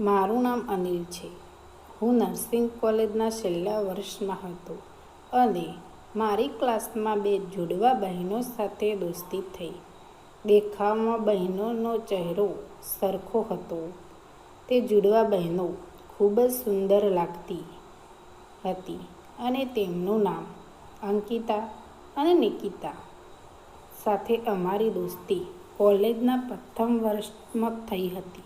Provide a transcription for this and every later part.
મારું નામ અનિલ છે. હું નર્સિંગ કોલેજના છેલ્લા વર્ષમાં હતો અને મારી ક્લાસમાં બે જુડવા બહેનો સાથે દોસ્તી થઈ. દેખાવમાં બહેનોનો ચહેરો સરખો હતો. તે જુડવા બહેનો ખૂબ જ સુંદર લાગતી હતી અને તેમનું નામ અંકિતા અને નિકિતા. સાથે અમારી દોસ્તી કોલેજના પ્રથમ વર્ષમાં થઈ હતી.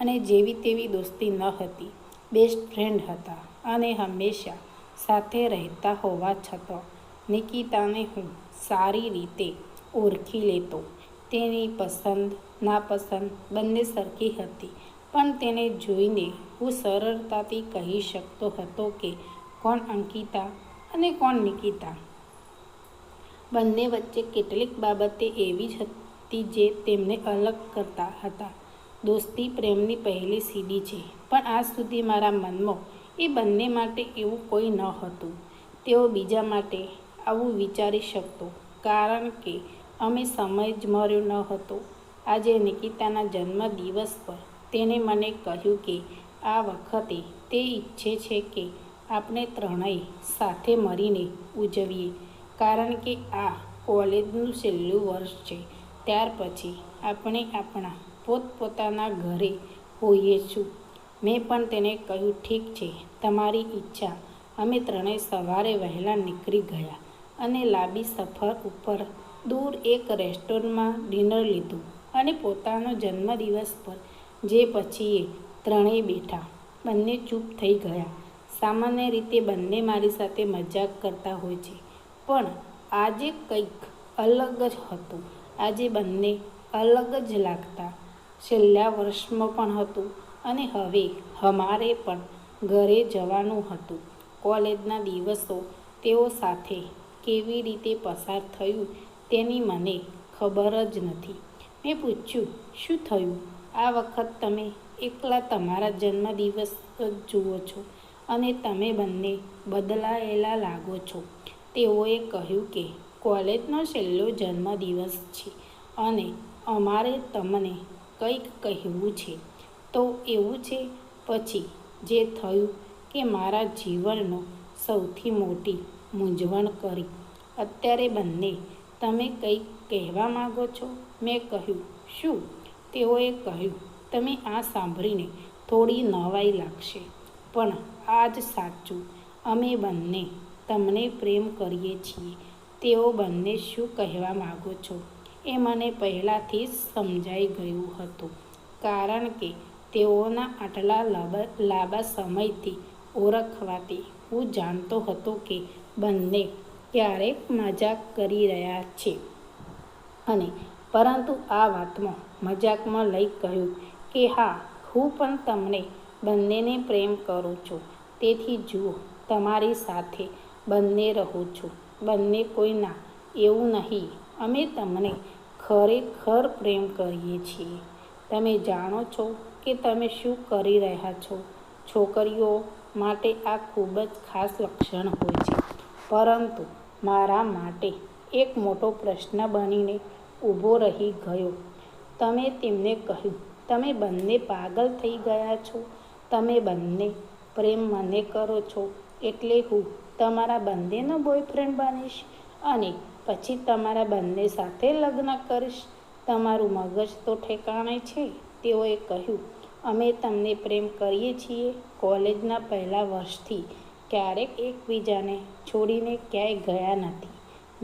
અને જેવી તેવી દોસ્તી ન હતી. બેસ્ટ ફ્રેન્ડ હતા અને હંમેશા સાથે રહેતા હોવા છતાં નિકિતાને હું સારી રીતે ઓળખી લેતો. તેની પસંદ, નાપસંદ બંને સરખી હતી, પણ તેને જોઈને હું સરળતાથી કહી શકતો હતો કે કોણ અંકિતા અને કોણ નિકિતા. બંને વચ્ચે કેટલીક બાબતે એવી જ હતી જે તેમને અલગ કરતા હતા. દોસ્તી પ્રેમની પહેલી સીડી છે. પણ આજ સુધી મારા મનમાં એ બંને માટે એવું કોઈ ન હતું. તેઓ બીજા માટે આવું વિચારી શકતો, કારણ કે અમે સમય જ મળ્યો ન હતો. આજે નિકિતાના જન્મદિવસ પર તેણે મને કહ્યું કે આ વખતે તે ઈચ્છે છે કે આપણે ત્રણેય સાથે મળીને ઉજવીએ, કારણ કે આ કોલેજનું છેલ્લું વર્ષ છે. ત્યાર પછી આપણે આપણા પોતપોતાના ઘરે હોઈએ છું. મેં પણ તેને કહ્યું, ઠીક છે, તમારી ઈચ્છા. અમે ત્રણેય સવારે વહેલા નીકળી ગયા અને લાંબી સફર ઉપર દૂર એક રેસ્ટોરન્ટમાં ડિનર લીધું અને પોતાનો જન્મદિવસ પર, જે પછી એ ત્રણેય બેઠા, બંને ચૂપ થઈ ગયા. સામાન્ય રીતે બંને મારી સાથે મજાક કરતા હોય છે, પણ આજે કંઈક અલગ જ હતું. આજે બંને અલગ જ લાગતા છેલ્લા વર્ષમાં પણ હતું અને હવે અમારે પણ ઘરે જવાનું હતું. કોલેજના દિવસો તેઓ સાથે કેવી રીતે પસાર થયું તેની મને ખબર જ નથી. મેં પૂછ્યું, શું થયું? આ વખત તમે એકલા તમારા જન્મદિવસ જ જુઓ છો અને તમે બંને બદલાયેલા લાગો છો. તેઓએ કહ્યું કે, કોલેજનો છેલ્લો જન્મદિવસ છે અને અમારે તમને કંઈક કહેવું છે. તો એવું છે પછી જે થયું કે મારા જીવનનો સૌથી મોટી મૂંઝવણ કરી. અત્યારે બંને તમે કંઈક કહેવા માગો છો? મેં કહ્યું, શું? તેઓએ કહ્યું, તમે આ સાંભળીને થોડી નવાઈ લાગશે. પણ આ જ સાચું. અમે બંને તમને પ્રેમ કરીએ છીએ. તેઓ બંને શું કહેવા માગો છો? એ મને પહેલાંથી જ સમજાઈ ગયું હતું, કારણ કે તેઓના આટલા લાંબા સમયથી ઓળખવાથી હું જાણતો હતો કે બંને ક્યારેક મજાક કરી રહ્યા છે. અને પરંતુ આ વાતમાં મજાકમાં લઈ કહ્યું કે હા, હું પણ તમને બંનેને પ્રેમ કરું છું. તેથી જુઓ, તમારી સાથે બંને રહું છું. બંને કોઈના એવું નહીં અમે તમને ખરેખર પ્રેમ કરીએ છીએ. તમે જાણો છો કે તમે શું કરી રહ્યા છો. છોકરીઓ માટે આ ખૂબ જ ખાસ લક્ષણ હોય છે. પરંતુ મારા માટે એક મોટો પ્રશ્ન બનીને ઊભો રહી ગયો. તમે તેમને કહ્યું, તમે બંને પાગલ થઈ ગયા છો. તમે બંને પ્રેમ મને કરો છો. એટલે હું તમારા બંનેનો બોયફ્રેન્ડ બનીશ અને પછી તમારા બંને સાથે લગ્ન કરીશ. તમારું મગજ તો ઠેકાણે છે, તેઓએ કહ્યું. અમે તમને પ્રેમ કરીએ છીએ કોલેજના પહેલા વર્ષથી. ક્યારેક એકબીજાને છોડીને ક્યાંય ગયા નથી.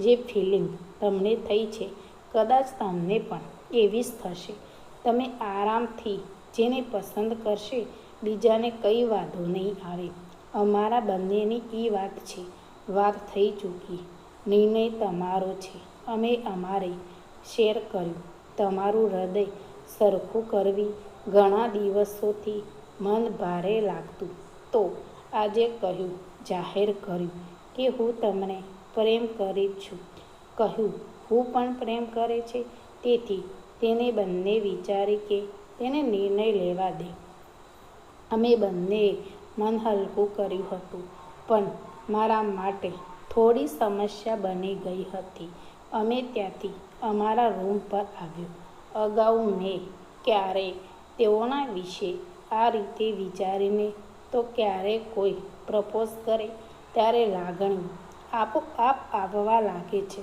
જે ફિલિંગ તમને થઈ છે, કદાચ તમને પણ એવી જ થશે. તમે આરામથી જેને પસંદ કરશે, બીજાને કંઈ વાંધો નહીં આવે. અમારા બંનેની એ વાત છે. વાત થઈ ચૂકી. નિર્ણય તમારો છે. અમે અમારે શેર કર્યું. તમારું હૃદય સરખું કરવી ઘણા દિવસોથી મન ભારે લાગતું. તો આજે કહ્યું, જાહેર કર્યું કે હું તમને પ્રેમ કરી છું. કહ્યું, હું પણ પ્રેમ કરે છે. તેથી તેને બંને વિચારી કે તેને નિર્ણય લેવા દે. અમે બંનેએ મન હલકું કર્યું હતું. પણ મારા માટે થોડી સમસ્યા બની ગઈ હતી. અમે ત્યાંથી અમારા રૂમ પર આવ્યો. અગાઉ મેં ક્યારેય તેઓના વિશે આ રીતે વિચારીને તો ક્યારે કોઈ પ્રપોઝ કરે ત્યારે લાગણી આપોઆપ આવવા લાગે છે.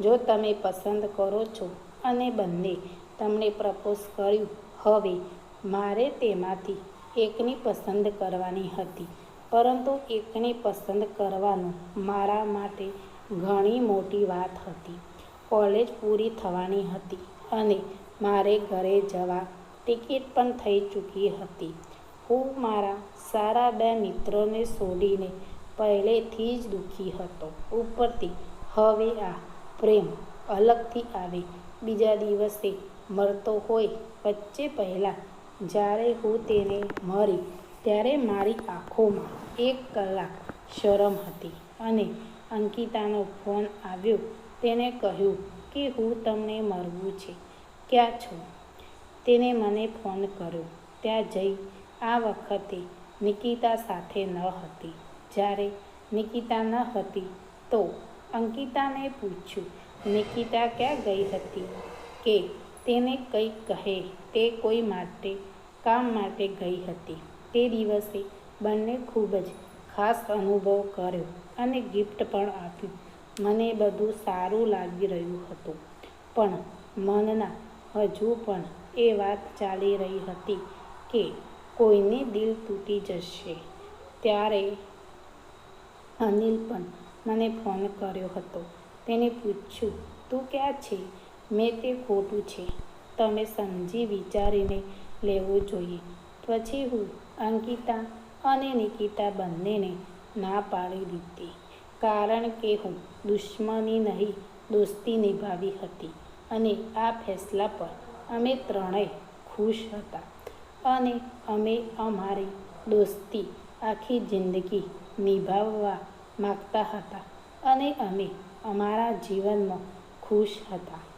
જો તમે પસંદ કરો છો અને બંને તમને પ્રપોઝ કર્યું, હવે મારે તેમાંથી એકની પસંદ કરવાની હતી. પરંતુ એકને પસંદ કરવાનું મારા માટે ઘણી મોટી વાત હતી. કોલેજ પૂરી થવાની હતી અને મારે ઘરે જવા ટિકિટ પણ થઈ ચૂકી હતી. હું મારા સારા બે મિત્રોને છોડીને પહેલેથી જ દુઃખી હતો. ઉપરથી હવે આ પ્રેમ અલગથી આવે. બીજા દિવસે મળતો હોય વચ્ચે પહેલાં જ્યારે હું તેને મળી ત્યારે મારી આંખોમાં એક કલાક શરમ હતી અને અંકિતાનો ફોન આવ્યો. તેણે કહ્યું કે હું તમને મળવું છે. ક્યાં છો? તેને મને ફોન કર્યો. ત્યાં જઈ આ વખતે નિકિતા સાથે ન હતી. જ્યારે નિકિતા ન હતી તો અંકિતાને પૂછ્યું, નિકિતા ક્યાં ગઈ હતી? કે તેને કંઈક કહે તે કોઈ માટે, કામ માટે ગઈ હતી. તે દિવસે બંને ખૂબ જ ખાસ અનુભવ કર્યો અને ગિફ્ટ પણ આપ્યું. મને બધું સારું લાગી રહ્યું હતું. પણ મનના હજુ પણ એ વાત ચાલી રહી હતી કે કોઈને દિલ તૂટી જશે. ત્યારે અનિલ પણ મને ફોન કર્યો હતો. તેને પૂછ્યું, તું ક્યાં છે? મેં તે ખોટું છે. તમે સમજી વિચારીને લેવું જોઈએ. પછી હું અંકિતા અને નિકિતા બંનેને ના પાડી દીધી કારણ કે હું દુશ્મની નહીં, દોસ્તી નિભાવી હતી અને આ ફેસલા પર અમે ત્રણેય ખુશ હતા અને અમે અમારી દોસ્તી આખી જિંદગી નિભાવવા માગતા હતા અને અમે અમારા જીવનમાં ખુશ હતા.